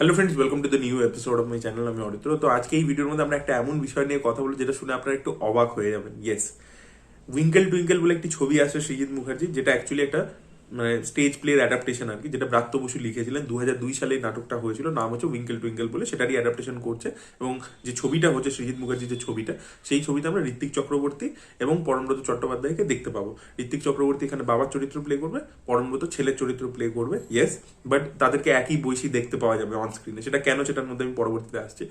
Hello friends welcome to the new episode of my channel আমি অরিত্র তো আজকে এই ভিডিওর মধ্যে আমরা একটা এমন বিষয় নিয়ে কথা বলব, যেটা শুনে আপনারা একটু অবাক হয়ে যাবেন। ইয়েস উইঙ্কেল টুইঙ্কেল বলে একটি ছবি আসে সৃজিৎ মুখার্জি যেটা অ্যাকচুয়ালি একটা মানে স্টেজ প্লের অ্যাডাপ্টেশন আর কি, যেটা ব্রাত্য বসু লিখেছিলেন দু দুই সালে নাটকটা হয়েছিল, নাম হচ্ছে উইঙ্কেল টুইঙ্কেল বলে, সেটারই অ্যাডাপ্টেশন করছে। এবং যে ছবিটা হচ্ছে সৃজিৎ মুখার্জির যে ছবিটা, সেই ছবিতে আমরা ঋত্বিক চক্রবর্তী এবং পরমব্রত চট্টোপাধ্যায়কে দেখতে পাবো। ঋত্বিক চক্রবর্তী এখানে বাবার চরিত্র প্লে করবে, পরমব্রত ছেলের চরিত্র প্লে করবে ইয়েস বাট তাদেরকে একই বৈশী দেখতে পাওয়া যাবে অন স্ক্রিনে সেটা কেন সেটার মধ্যে আমি পরবর্তীতে আসছি।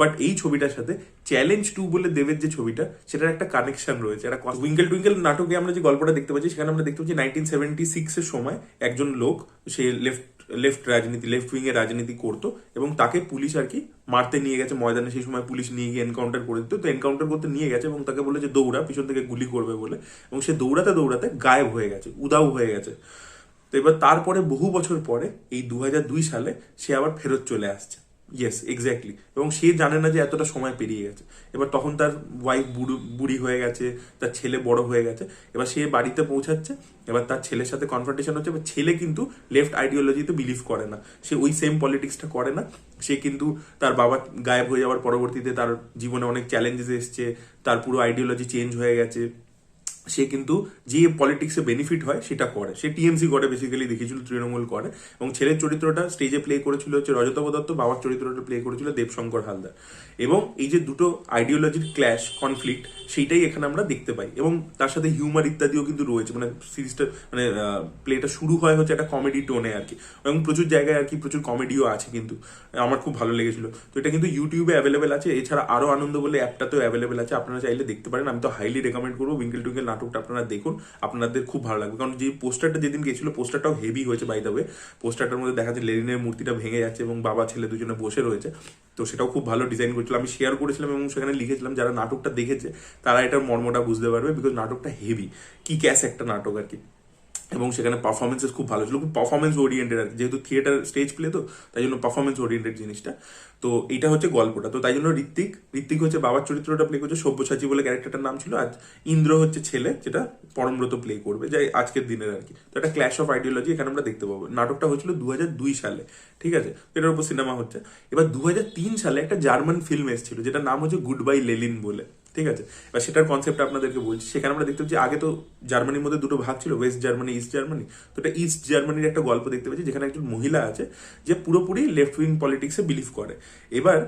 বাট এই ছবিটার সাথে চ্যালেঞ্জ টু বলে দেবের যে ছবিটা, সেটার একটা কানেকশন রয়েছে। একটা উইঙ্কেল টুইঙ্কেল নাটকে আমরা যে গল্পটা দেখতে পাচ্ছি, সেখানে আমরা দেখতে পাচ্ছি নাইনটিন সেভেন্টি সিক্সের সময় একজন লোক, সে লেফট লেফট রাজনীতি লেফট উইং এর রাজনীতি করতো এবং তাকে পুলিশ আর কি মারতে নিয়ে গেছে। ময়দানে সেই সময় পুলিশ নিয়ে গিয়ে এনকাউন্টার করে দিত। তো এনকাউন্টার করতে নিয়ে গেছে এবং তাকে বলে যে, দৌড়া, পিছন থেকে গুলি করবে বলে। এবং সে দৌড়াতে দৌড়াতে গায়েব হয়ে গেছে, উদাও হয়ে গেছে। তো এবার তারপরে বহু বছর পরে, এই দু সালে সে আবার ফেরত চলে আসছে। ইয়েস এক্স্যাক্টলি এবং সে জানে না যে এতটা সময় পেরিয়ে গেছে। এবার তখন তার ওয়াইফ বুড়ো, বুড়ি হয়ে গেছে, তার ছেলে বড় হয়ে গেছে। এবার সে বাড়িতে পৌঁছাচ্ছে, এবার তার ছেলের সাথে কনফ্রন্টেশন হচ্ছে। এবার ছেলে কিন্তু লেফট আইডিওলজিতে বিলিভ করে না। সে ওই সেম পলিটিক্সটা করে না। সে কিন্তু তার বাবা গায়েব হয়ে যাওয়ার পরবর্তীতে তার জীবনে অনেক চ্যালেঞ্জেস এসছে, তার পুরো আইডিওলজি চেঞ্জ হয়ে গেছে। সে কিন্তু যে পলিটিক্সে বেনিফিট হয়, সেটা করে। সে টিএমসি করে বেসিক্যালি দেখেছিল তৃণমূল করে। এবং ছেলের চরিত্রটা স্টেজে প্লে করেছিল হচ্ছে রজতব দত্ত বাবার চরিত্রটা প্লে করেছিল দেবশঙ্কর হালদার। এবং এই যে দুটো আইডিওলজির ক্ল্যাশ কনফ্লিক্ট সেইটাই এখানে আমরা দেখতে পাই। এবং তার সাথে হিউমার ইত্যাদিও কিন্তু রয়েছে। মানে সিরিজটা মানে প্লেটা শুরু হয় হচ্ছে একটা কমেডি টোনে আর কি। এবং প্রচুর জায়গায় আর কি প্রচুর কমেডিও আছে কিন্তু। আমার খুব ভালো লেগেছিল। তো এটা কিন্তু ইউটিউবে অ্যাভেলেবেল আছে। এছাড়া আরও আনন্দ বলে অ্যাপটাতেও অ্যাভেলেবেল আছে। আপনারা চাইলে দেখতে পারেন। আমি তো হাইলি রেকমেন্ড করব। উইঙ্কেল টুইঙ্কেল নাটকটা আপনারা দেখুন, আপনাদের খুব ভালো লাগবে। কারণ যে পোস্টারটা যেদিন গেছিল, পোস্টারটাও হেভি হয়েছে বাই দ্য পোস্টারটার মধ্যে দেখা যাচ্ছে লেনিনের মূর্তিটা ভেঙে যাচ্ছে এবং বাবা, ছেলে দুজনে বসে রয়েছে। তো সেটাও খুব ভালো ডিজাইন করেছিল। আমি শেয়ার করেছিলাম এবং সেখানে লিখেছিলাম, যারা নাটকটা দেখেছে, তারা এটার মর্মটা বুঝতে পারবে বিকজ নাটকটা হেভি কি ক্যাশ একটা নাটক আর কি। এবং সেখানে পারফরমেন্সেস খুব ভালো ছিল, খুব পারফরমেন্স ওরিয়েন্টেড আর যেহেতু থিয়েটার স্টেজ প্লে তো, তাই জন্য পারফরমেন্স ওরিয়েন্টেড জিনিসটা। তো এইটা হচ্ছে গল্পটা। তো তাই জন্য ঋত্বিক ঋত্বিক হচ্ছে বাবার চরিত্রটা প্লে করছে, সব্যসাচী বলে ক্যারেক্টারটার নাম ছিল, আর ইন্দ্র হচ্ছে ছেলে, যেটা পরমব্রত প্লে করবে, যাই আজকের দিনের আর কি। তো একটা ক্ল্যাশ অফ আইডিওলজি এখানে আমরা দেখতে পাবো। নাটকটা হয়েছিল দু দুই সালে, ঠিক আছে? এটার উপর সিনেমা হচ্ছে। এবার দু হাজার তিন সালে একটা জার্মান ফিল্ম এসেছিল, যেটার নাম হচ্ছে গুড বাই লেলিন বলে। ঠিক আছে? এবার সেটার কনসেপ্ট আপনাদেরকে বলছি। সেখানে আমরা দেখতে পাচ্ছি, আগে তো জার্মানির মধ্যে দুটো ভাগ ছিল ওয়েস্ট জার্মানি ইস্ট জার্মানি তো এটা ইস্ট জার্মানির একটা গল্প দেখতে পাচ্ছি, যেখানে একজন মহিলা আছে, যে পুরোপুরি লেফট উইং পলিটিক্সে বিলিভ করে। এবার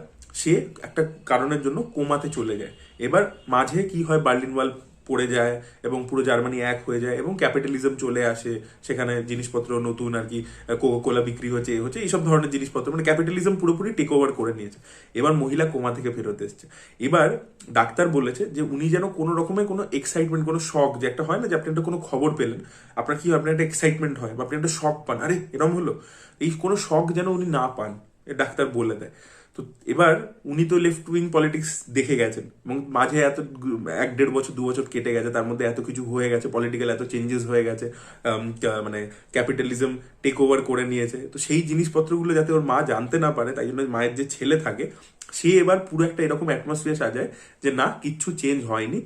সে একটা কারণের জন্য কোমাতে চলে যায়। এবার মাঝে কি হয় বার্লিন ওয়াল পড়ে যায় এবং পুরো জার্মানি এক হয়ে যায় এবং ক্যাপিটালিজম চলে আসে, সেখানে জিনিসপত্র নতুন আর কি কোকো কোলা বিক্রি হচ্ছে, এ হচ্ছে, এইসব ধরনের জিনিসপত্র মানে ক্যাপিটালিজম পুরোপুরি টেক ওভার করে নিয়েছে। এবার মহিলা কোমা থেকে ফেরত এসছে। এবার ডাক্তার বলেছে যে উনি যেন কোনো রকমের কোনো এক্সাইটমেন্ট কোনো শখ যে একটা হয় না যে আপনি একটা কোনো খবর পেলেন, আপনার কি আপনার একটা এক্সাইটমেন্ট হয় বা আপনি একটা শখ পান, আরে এরম হলো। এই কোনো শখ যেন উনি না পান ডাক্তার বলে দেয়। তো এবার উনি তো লেফট উইং পলিটিক্স দেখে গেছেন এবং মাঝে এত এক দেড় বছর, দু বছর কেটে গেছে, তার মধ্যে এত কিছু হয়ে গেছে পলিটিক্যাল এত চেঞ্জেস হয়ে গেছে মানে ক্যাপিটালিজম টেক ওভার করে নিয়েছে। তো সেই জিনিসপত্রগুলো যাতে ওর মা জানতে না পারে, তাই জন্য মায়ের যে ছেলে থাকে, সে এবার পুরো একটা এরকম অ্যাটমসফিয়ার সাজায় যে না, কিচ্ছু চেঞ্জ হয়নি।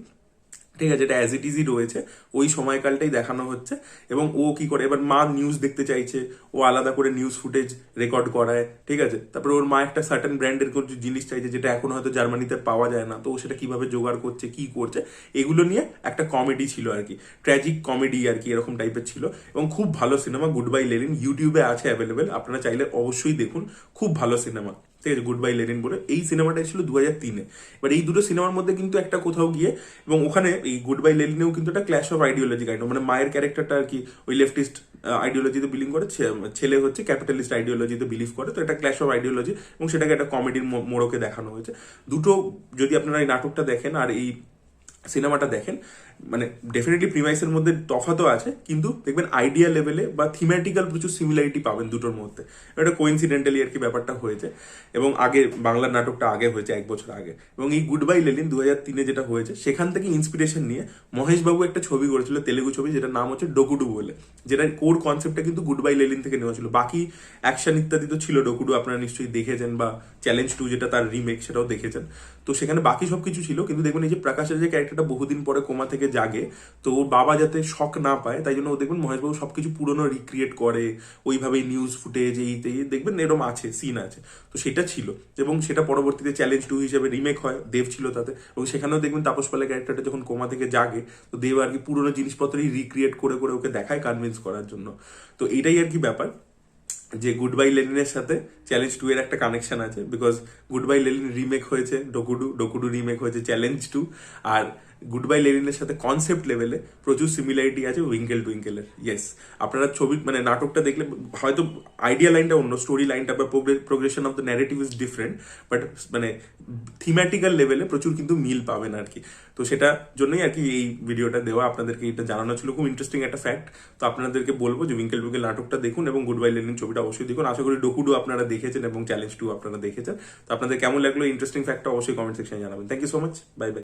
ঠিক আছে এটা অ্যাজ ইট ইজই রয়েছে। ওই সময়কালটাই দেখানো হচ্ছে। এবং ও কি করে, এবার মা নিউজ দেখতে চাইছে। ও আলাদা করে নিউজ ফুটেজ রেকর্ড করায়, ঠিক আছে? তারপরে ওর মা একটা সার্টেন ব্র্যান্ডের কিছু জিনিস চাইছে, যেটা এখন হয়তো জার্মানিতে পাওয়া যায় না। তো ও সেটা কীভাবে জোগাড় করছে, কি করছে, এগুলো নিয়ে একটা কমেডি ছিল আর কি। ট্র্যাজিক কমেডি আর কি, এরকম টাইপের ছিল। এবং খুব ভালো সিনেমা গুড বাই লেলিন ইউটিউবে আছে অ্যাভেলেবেল আপনারা চাইলে অবশ্যই দেখুন। খুব ভালো সিনেমা ঠিক আছে গুড বাই লেনিন বলে। এই সিনেমাটা ছিল দু হাজার তিনে। এবার এই দুটো সিনেমার মধ্যে কিন্তু একটা কোথাও গিয়ে এবং ওখানে এই গুড বাই লেনিনেও কিন্তু একটা ক্ল্যাশ অফ আইডিওলজি কাইন্ড মানে মায়ের ক্যারেক্টারটা আর কি ওই লেফটিস্ট আইডিওলজিতে বিলিং করে ছেলে হচ্ছে ক্যাপিটালিস্ট আইডিওলজিতে বিলিভ করে। তো একটা ক্ল্যাশ অফ আইডিওলজি এবং সেটাকে একটা কমেডির মোড়কে দেখানো হয়েছে। দুটো যদি আপনারা এই নাটকটা দেখেন আর এই সিনেমাটা দেখেন মানে ডেফিনেটলি প্রিমাইসের মধ্যে তফাতও আছে, কিন্তু দেখবেন আইডিয়া লেভেলে বা থিমেটিক্যাল প্রচুর সিমিলারিটি পাবেন দুটোর মধ্যে। এটা কোইন্সিডেন্টালি আর কি ব্যাপারটা হয়েছে, এবং আগে বাংলার নাটকটা আগে হয়েছে, এক বছর আগে। এবং এই গুড বাই লেলিন দু হাজার তিনে যেটা হয়েছে, সেখান থেকে ইন্সপিরেশন নিয়ে মহেশবাবু একটা ছবি করেছিল, তেলেগু ছবি, যেটার নাম হচ্ছে ডকুডু বলে। যেটা কোর কনসেপ্টটা কিন্তু গুড বাই লেলিন থেকে নেওয়া ছিল। বাকি অ্যাকশন ইত্যাদি তো ছিল, ডকুডু আপনারা নিশ্চয়ই দেখেছেন, বা চ্যালেঞ্জ টু যেটা তার রিমেক সেটাও দেখেছেন। তো সেখানে বাকি সব কিছু ছিল, কিন্তু দেখবেন এই যে প্রকাশের যে ক্যারেক্টারটা বহুদিন পরে কোমা থেকে জাগে। তো ওর বাবা যাতে শখ না পায়, তাই জন্য ও দেখবেন মহেশবাবু সবকিছু পুরনো রিক্রিয়েট করে, ওইভাবেই নিউজ ফুটেজ এইতে, দেখবেন এরকম আছে সিন আছে। তো সেটা ছিল এবং সেটা পরবর্তীতে চ্যালেঞ্জ টু হিসেবে রিমেক হয়, দেব ছিল তাতে। এবং সেখানেও দেখবেন তাপস পালের ক্যারেক্টারটা যখন কোমা থেকে জাগে, তো দেব আর কি পুরনো জিনিসপত্রই রিক্রিয়েট করে করে ওকে দেখায় কনভিন্স করার জন্য। তো এটাই আর কি ব্যাপার। যে গুড বাই লেলিনের সাথে চ্যালেঞ্জ টু এর একটা কানেকশন আছে because good bye Lenin remake হয়েছে ডকুডু ডকুডু রিমেক হয়েছে চ্যালেঞ্জ টু আর গুড বাই লেলিনের সাথে কনসেপ্ট লেভেলে প্রচুর সিমিলারিটি আছে উইঙ্কেল টুইঙ্কেলের ইয়েস আপনারা ছবি মানে নাটকটা দেখলে হয়তো আইডিয়া লাইনটা অন্য স্টোরি লাইনটা বা progression of the narrative is different but মানে থিম্যাটিক্যাল লেভেলে প্রচুর কিন্তু মিল পাবেন আর কি তো সেটা জন্যই আর কি এই ভিডিওটা দেওয়া আপনাদেরকে এটা জানানো ছিল। খুব ইন্টারেস্টিং একটা ফ্যাক্ট তো আপনাদেরকে বলব যে উইঙ্কেল উইঙ্কেল নাটকটা দেখুন এবং গুড বাই লেনিন ছবিটা অবশ্যই দেখুন। আশা করি ডকুডু আপনারা দেখেছেন এবং চ্যালেঞ্জ টু আপনারা দেখেছেন। তো আপনাদের কেমন লাগল ইন্টারেস্টিং ফ্যাক্টটা অবশ্যই কমেন্ট সেকশনে জানাবেন। Thank you so much bye bye